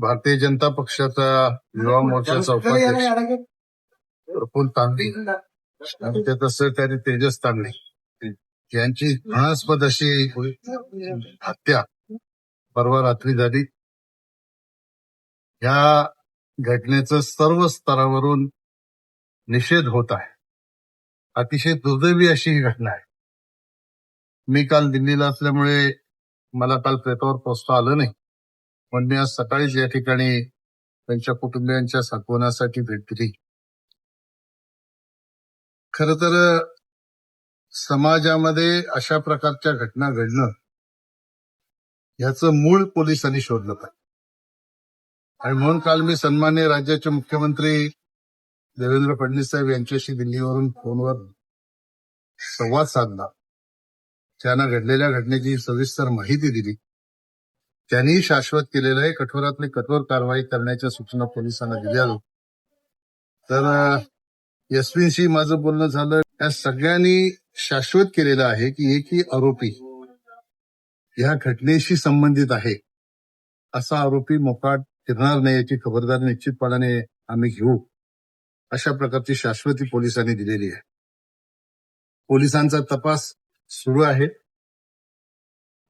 भारतीय जनता पक्षाचा युवा मोर्चाचा उपाध्यक्ष प्रफुल्ल तांबे आणि त्याचा सहकारी तेजस तांबे यांची घृणास्पद अशी हत्या परवा रात्री झाली. या घटनेचं सर्व स्तरावरून निषेध होत आहे. अतिशय दुर्दैवी अशी ही घटना आहे. मी काल दिल्लीला असल्यामुळे मला काल प्रेतावर पोचता आलं नाही. पण आज सकाळीच या ठिकाणी त्यांच्या कुटुंबियांच्या सांत्वनासाठी भेट दिली खर तर समाजामध्ये अशा प्रकारच्या घटना घडणं ह्याचं मूळ पोलिसांनी शोधलं पाहिजे. आणि म्हणून काल मी सन्मान्य राज्याचे मुख्यमंत्री देवेंद्र फडणवीस साहेब यांच्याशी दिल्लीवरून फोनवर संवाद साधला. त्यांना घडलेल्या घटनेची सविस्तर माहिती दिली. त्यांनी शाश्वत केलेलं आहे. कठोरातली कठोर कारवाई करण्याच्या सूचना पोलिसांना दिल्या तर एसपीशी माझं बोलणं झालं. या सगळ्यांनी शाश्वत केलेलं आहे की एकही आरोपी या घटनेशी संबंधित आहे. असा आरोपी मोकाट फिरणार नाही याची खबरदारी निश्चितपणाने आम्ही घेऊ. अशा प्रकारची शाश्वती पोलिसांनी दिलेली आहे. पोलिसांचा तपास सुरू आहे.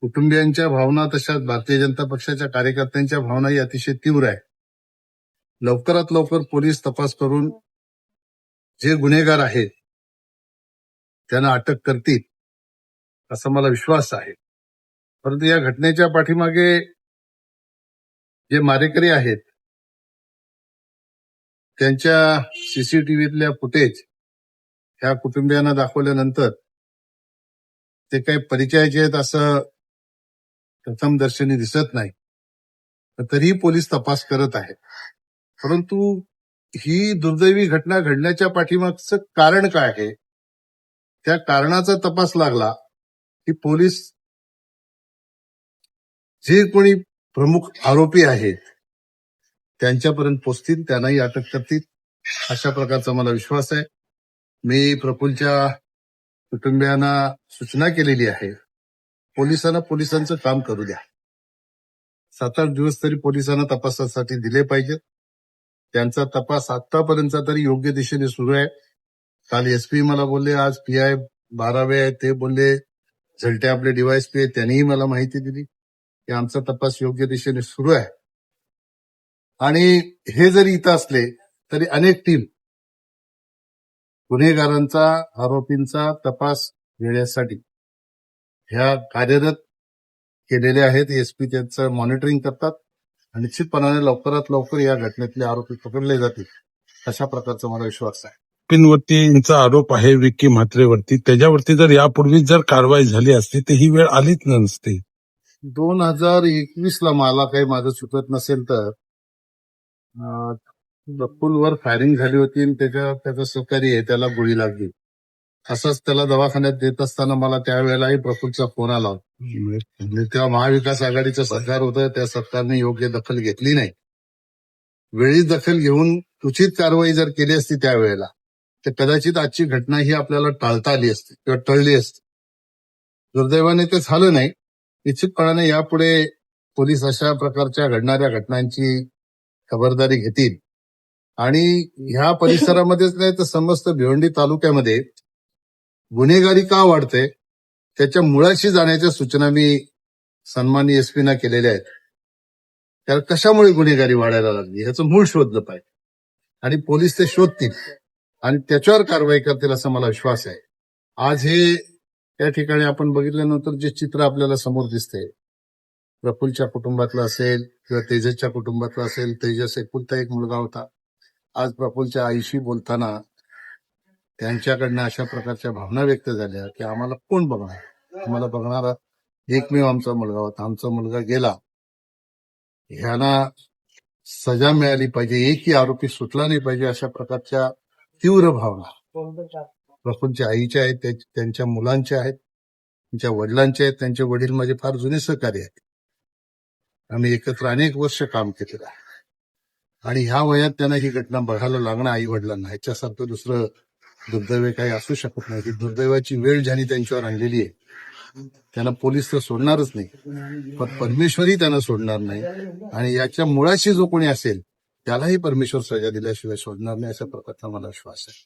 कुटुंबियांच्या भावना तशाच भारतीय जनता पक्षाच्या कार्यकर्त्यांच्या भावनाही अतिशय तीव्र आहे. लवकरात लवकर पोलीस तपास करून जे गुन्हेगार आहेत त्यांना अटक करतील असा मला विश्वास आहे. परंतु या घटनेच्या पाठीमागे जे मारेकरी आहेत त्यांच्या सीसीटीव्हीतल्या फुटेज ह्या कुटुंबियांना दाखवल्यानंतर ते काही परिचयाचे आहेत असं प्रथमदर्शनी दिसत नाही. तरीही पोलीस तपास करत आहेत. परंतु ही दुर्दैवी घटना घडण्याच्या पाठीमागचं कारण काय आहे? त्या कारणाचा तपास लागला की पोलीस जे कोणी प्रमुख आरोपी आहेत त्यांच्यापर्यंत पोचतील त्यांनाही अटक करतील अशा प्रकारचा मला विश्वास आहे. मी प्रफुल्लच्या कुटुंबियांना सूचना केलेली आहे. पोलिसांना पोलिसांचं काम करू द्या. सात आठ दिवस तरी पोलिसांना तपासासाठी दिले पाहिजेत त्यांचा तपास आतापर्यंत तरी योग्य दिशेने सुरू आहे. काल एसपी मला बोलले आज पी आय बारावे आहे ते बोलले झलटे आपले डिवायस पी त्यांनीही मला माहिती दिली. की आमचा तपास योग्य दिशेने सुरू आहे. आणि हे जरी इथं असले तरी अनेक टीम गुन्हेगारांचा आरोपींचा तपास घेण्यासाठी ह्या कार्यरत केलेले आहेत एसपी त्यांचं मॉनिटरिंग करतात निश्चितपणाने लवकरात लवकर या घटनेतले आरोपी पकडले जातील अशा प्रकारचा मला विश्वास आहे. वरतीचा आरोप आहे विक्की म्हात्रेवरती. त्याच्यावरती जर यापूर्वी जर कारवाई झाली असती तर ही वेळ आलीच नसती. दोन हजार एकवीस ला मला काही माझं चुकत नसेल तर वर फायरिंग झाली होती आणि त्याच्या त्याचा सहकारी आहे त्याला गोळी लागली. असंच त्याला दवाखान्यात देत असताना मला त्यावेळेलाही प्रफुल्लचा फोन आला होता. तेव्हा महाविकास आघाडीचं सरकार होतं त्या सरकारने योग्य दखल घेतली नाही. वेळीच दखल घेऊन उचित कारवाई जर केली असती त्यावेळेला तर कदाचित आजची घटना ही आपल्याला टाळता आली असती किंवा टळली असती. दुर्दैवाने ते झालं नाही. निश्चितपणाने यापुढे पोलीस अशा प्रकारच्या घडणाऱ्या घटनांची खबरदारी घेतील. आणि ह्या परिसरामध्येच नाही तर समस्त भिवंडी तालुक्यामध्ये गुन्हेगारी का वाढते? त्याच्या मुळाशी जाण्याच्या सूचना मी सन्मानी एसपीना केलेल्या आहेत. त्याला कशामुळे गुन्हेगारी वाढायला लागली? ह्याचं मूळ शोधलं पाहिजे. आणि पोलीस ते शोधतील. आणि त्याच्यावर कारवाई करतील असा मला विश्वास आहे. आज हे या ठिकाणी आपण बघितल्यानंतर जे चित्र आपल्याला समोर दिसते प्रफुलच्या कुटुंबातलं असेल किंवा तेजसच्या कुटुंबातलं असेल तेजस एकुलता एक मुलगा होता. आज प्रफुलच्या आईशी बोलताना त्यांच्याकडनं अशा प्रकारच्या भावना व्यक्त झाल्या की आम्हाला कोण बघणार? आम्हाला बघणारा एकमेव आमचा मुलगा होता. आमचा मुलगा गेला. ह्यांना सजा मिळाली पाहिजे. एकही आरोपी सुटला नाही पाहिजे अशा प्रकारच्या तीव्र भावना. प्रफुल्लच्या आईच्या आहेत त्यांच्या मुलांच्या आहेत त्यांच्या वडिलांचे आहेत त्यांचे वडील माझे फार जुने सहकारी आहेत. आम्ही एकत्र अनेक वर्ष काम केलेलं आहे. आणि ह्या वयात त्यांना ही घटना बघायला लागणं आई वडिलांना ह्याच्यासारखं दुसरं दुर्दैव काही असू शकत नाही. दुर्दैवाची वेळ ज्यांनी त्यांच्यावर आणलेली आहे त्यांना पोलीस तर सोडणारच नाही. पण परमेश्वरही त्यांना सोडणार नाही. आणि याच्या मुळाशी जो कोणी असेल त्यालाही परमेश्वर सजा दिल्याशिवाय सोडणार नाही असा प्रकारचा मला विश्वास आहे.